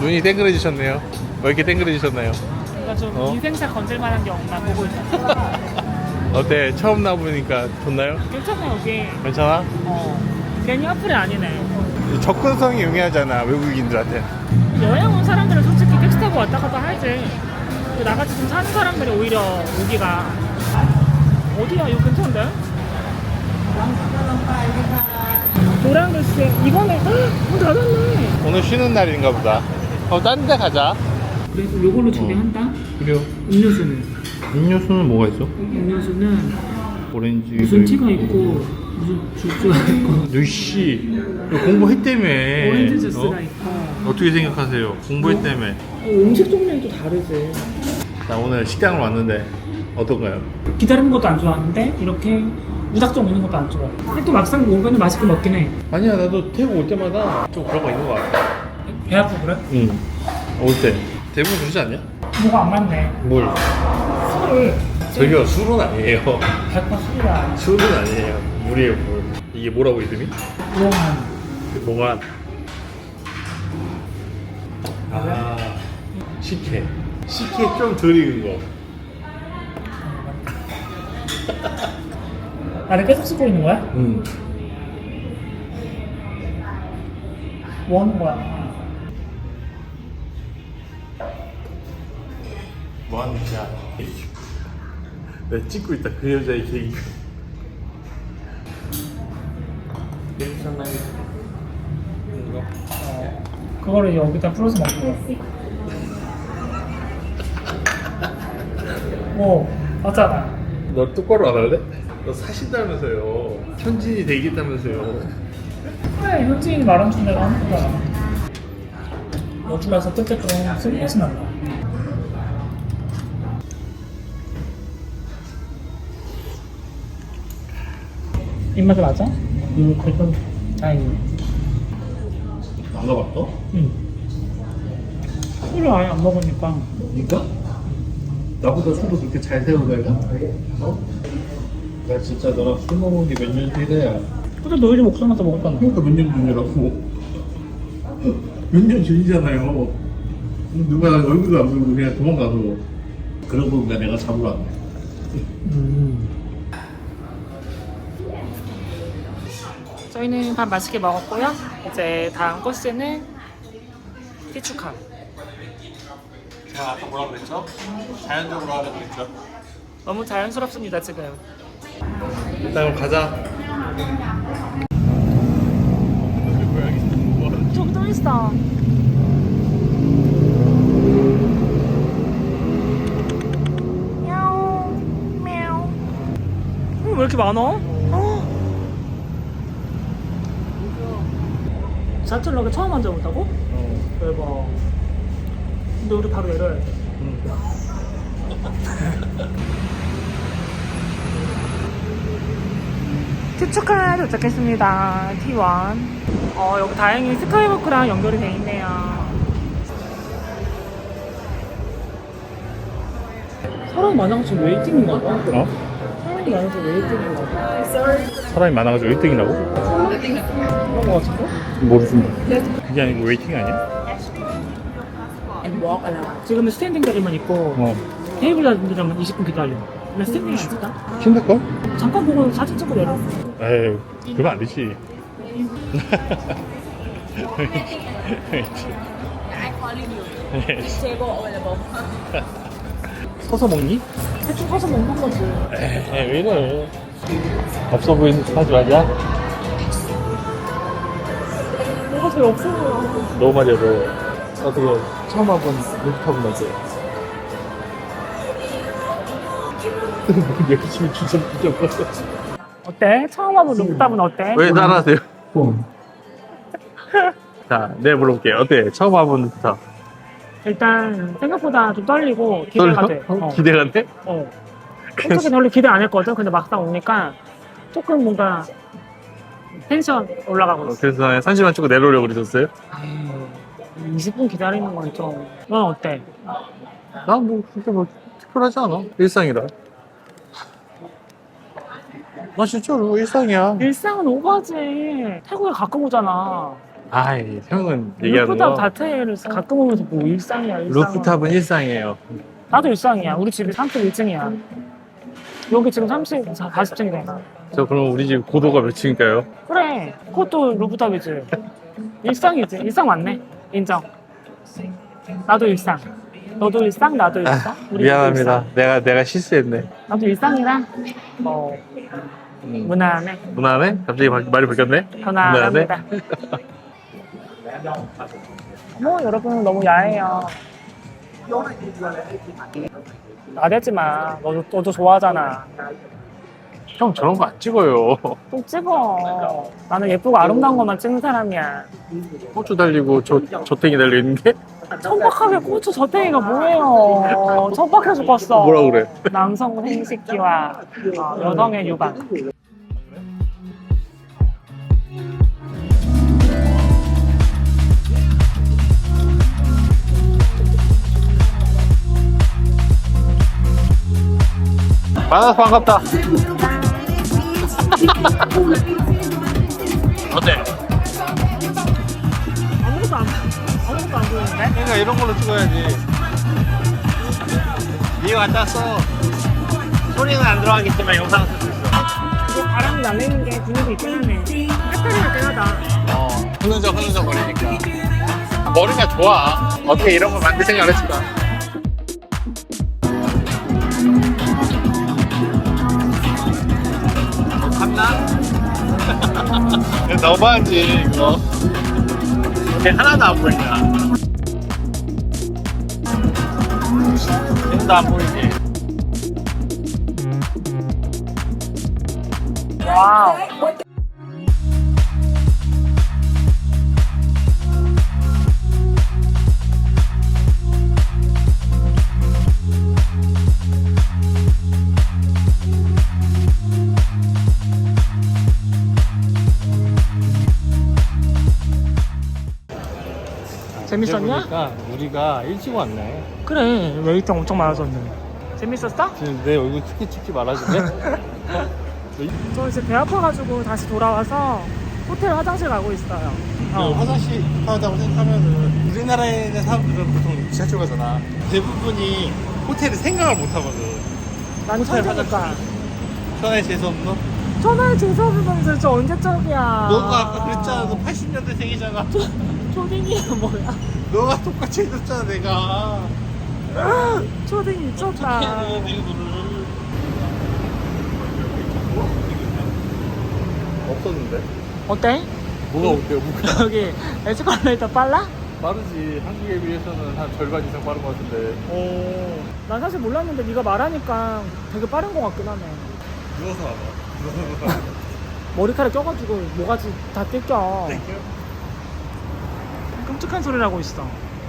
눈이 땡그레지셨네요. 왜 이렇게 땡그레지셨나요? 그러니까 좀 어? 인생사 건질만한 게 없나 보고 있었어. 어때? 처음 나보니까 좋나요? 괜찮아 여기. 괜찮아? 어. 괜히 화풀이 아니네. 접근성이 용이하잖아 외국인들한테. 여행 온 사람들은 솔직히 택시 타고 왔다 갔다 하지. 근데 나같이 좀 사는 사람들이 오히려 오기가 어디야? 이거 괜찮은데? 노란 글씨 이번에 문 닫았네. 오늘 쉬는 날인가 보다. 어, 딴 데 가자. 그래서 요걸로 준비한다. 그래요. 음료수는 음료수는 뭐가 있어? 음료수는 오렌지. 무슨 티가 있고 무슨 주스가 있고 누씨 공부했다며. 오렌지 주스가 어? 있고 어 떻게 생각하세요? 공부했다며. 어, 음식 종류는 또 다르지. 자 오늘 식당을 왔는데 어떤가요? 기다리는 것도 안 좋아하는데 이렇게 무작정 오는 것도 안 좋아. 근데 또 막상 오면 맛있게 먹긴 해. 아니야 나도 태국 올 때마다 좀 그런 거 있는 것 같아. 배 아프고 그래? 응. 올 때. 대부분 그러지 않냐? 뭐가 안 맞네. 뭘? 술을 저기요 술은 아니에요. 100번 술이야. 술은 아니에요. 물이에요 물. 이게 뭐라고 이름이? 그동안 몽환. 아 식혜. 식혜 좀덜 익은 거. 나를 계속 쓰고 있는 거야? 응. 뭐 하는 거야? 뭐 하는 거야? 내가 찍고 있다 그 여자의 개그. 괜찮나요? 이거? 그거를 여기다 풀어서 먹는 거야. 뭐 맞잖아. 너 똑바로 안 할래? 너 사신다면서요. 현진이 되겠다면서요. 그래 현지인이 말한 줄 내가 하는 거야. 여주라서 뜯게 좀 슬퍼진 않나. 입맛에 맞아? 음, 그래도 다행이네. 안 가봤어? 응. 술을 아예 안 먹으니까 니가? 나보다 술을 그렇게 잘 세우다가? 어? 나 진짜 너랑 술 먹은 게 몇 년 뒤래야. 근데 너 요즘 옥상에서 먹었잖아. 그러니까 몇 년 전이라고. 몇 년 전이잖아요. 누가 얼굴도 안 보이고 그냥 도망가서. 그러고 보니까 내가 잡으러 왔네. 음. 저희는 밥 맛있게 먹었고요. 이제 다음 코스는 피축함. 제가 아까 뭐라 그랬죠? 자연적으로 하라 그랬죠? 너무 자연스럽습니다 지금. 일단 그럼 가자. 또 있어. 야옹. 어, 왜 이렇게 많아? 자철럭에 처음 앉아본다고? 대박. 근데 우리 바로 내려야 돼. 큐츠카 도착했습니다. T1. 어, 여기 다행히 스카이워크랑 연결이 돼 있네요. 사람 많아가지고 웨이팅인가 봐. 어? 사람이 많아서 웨이팅인가 봐. 사람이 많아가지고 1등이라고? 그런 거 같은데? 모르겠습니다. 그게 아니고 웨이팅이 아니야? 지금은 스탠딩 자리만 있고 어. 테이블 자리만 20분 기다려. 근데 스탠딩이 아니다. 힘들걸? 잠깐 보고 사진 찍고 내려. 에이, 그러면 안 되지. 서서 먹니? 대충 서서 먹는 거지. 에이, 왜 이래. 없어 보이는 척 하지 말자. 뭐가 제일 없어 보여. 너 말이야, 너. 어떻게 처음 와본 루프탑은 어때? 열심히 주접 주접 어때? 처음 와본 루프탑은 어때? 왜 따라하세요? 자, 내가 물어볼게. 어때? 처음 와본 루프탑. 일단 생각보다 좀 떨리고 기대가 돼. 어. 기대가 돼? 어. 솔직히 별로 기대 안 했거든. 근데 막상 오니까 조금 뭔가 텐션 올라가고 있어. 그래서 30만 찍고 내려오려고 그러셨어요? 20분 기다리는 건 좀. 넌 어때? 난 뭐, 그렇게 뭐, 특별하지 않아. 일상이라. 나 진짜로 일상이야. 일상은 오버지. 태국에 가끔 오잖아. 아이 형은 얘기하는 루프탑 거? 자체를 가끔 오면서 뭐 일상이야 일상 루프탑은 일상이에요. 나도 일상이야. 우리 집이 31층이야. 여기 지금 30, 40층이잖아 저 그럼 우리 집 고도가 몇 층일까요? 그래. 그것도 루프탑이지. 일상이지. 일상 맞네. 인정. 나도 일상. 너도 일상 나도 일상. 아, 우리 미안합니다. 내가 내가 실수했네. 나도 일상이라. 뭐 음. 무난해. 무난해? 갑자기 바- 말이 바뀌었네? 편안합니다 어머 여러분 너무 야해요. 나대지 마. 너도, 너도 좋아하잖아. 형 저런 거 안 찍어요. 또 찍어. 나는 예쁘고 아름다운 것만 찍는 사람이야. 고추 달리고 저, 저탱이 달려 있는 게? 천박하게 고추 저탱이가 뭐예요? 천박해 죽겠어. 뭐라 그래? 남성 생식기와 어, 여성의 유방 만나서 반갑다. 어때? 아무것도 안 아무것도 안 보이는데? 그러니까 이런 걸로 찍어야지. 안 땄어. 소리는 안 들어가겠지만 영상 쓸수 있어. 바람이 날리는 게 분위기 있긴 하네. 햇살이 나긴 하다. 어 흐느적 흐느적 거리니까. 머리가 좋아. 어떻게 이런 걸 만들 생각을 했을까 너무하지 이거. 이게 하나도 안 보이냐. 하나도 안 보이지. 와우 재밌었냐? 보니까 우리가 일찍 왔네 그래 웨이팅 엄청 많아졌네 재밌었어? 지금 내 얼굴 특히 찍지 말아줄래? 저 이제 배 아파가지고 다시 돌아와서 호텔 화장실 가고 있어요 그 어. 화장실 하다고 생각하면은 우리나라에 있는 사람들은 보통 지하철 가잖아. 대부분이 호텔을 생각을 못 하거든. 난 호텔 천재니까 천하에 재수 없노? 전화에 재수없으면서 저 언제적이야 너가 아까 그랬잖아. 너 80년대 생이잖아. 초딩이야 뭐야 너가 똑같이 해줬잖아, 내가. 초딩 미쳤다 내가 너를. 없었는데? 어때? 뭐가 어때요? 뭐가? 여기 에스컬레이터 빨라? 빠르지. 한국에 비해서는 한 절반 이상 빠른 것 같은데. 오. 난 사실 몰랐는데 네가 말하니까 되게 빠른 것 같긴 하네. 누워서 와봐. 누워서 와봐. 머리카락 껴가지고 모가지 다 뜯겨. 끔찍한 소리를 하고 있어.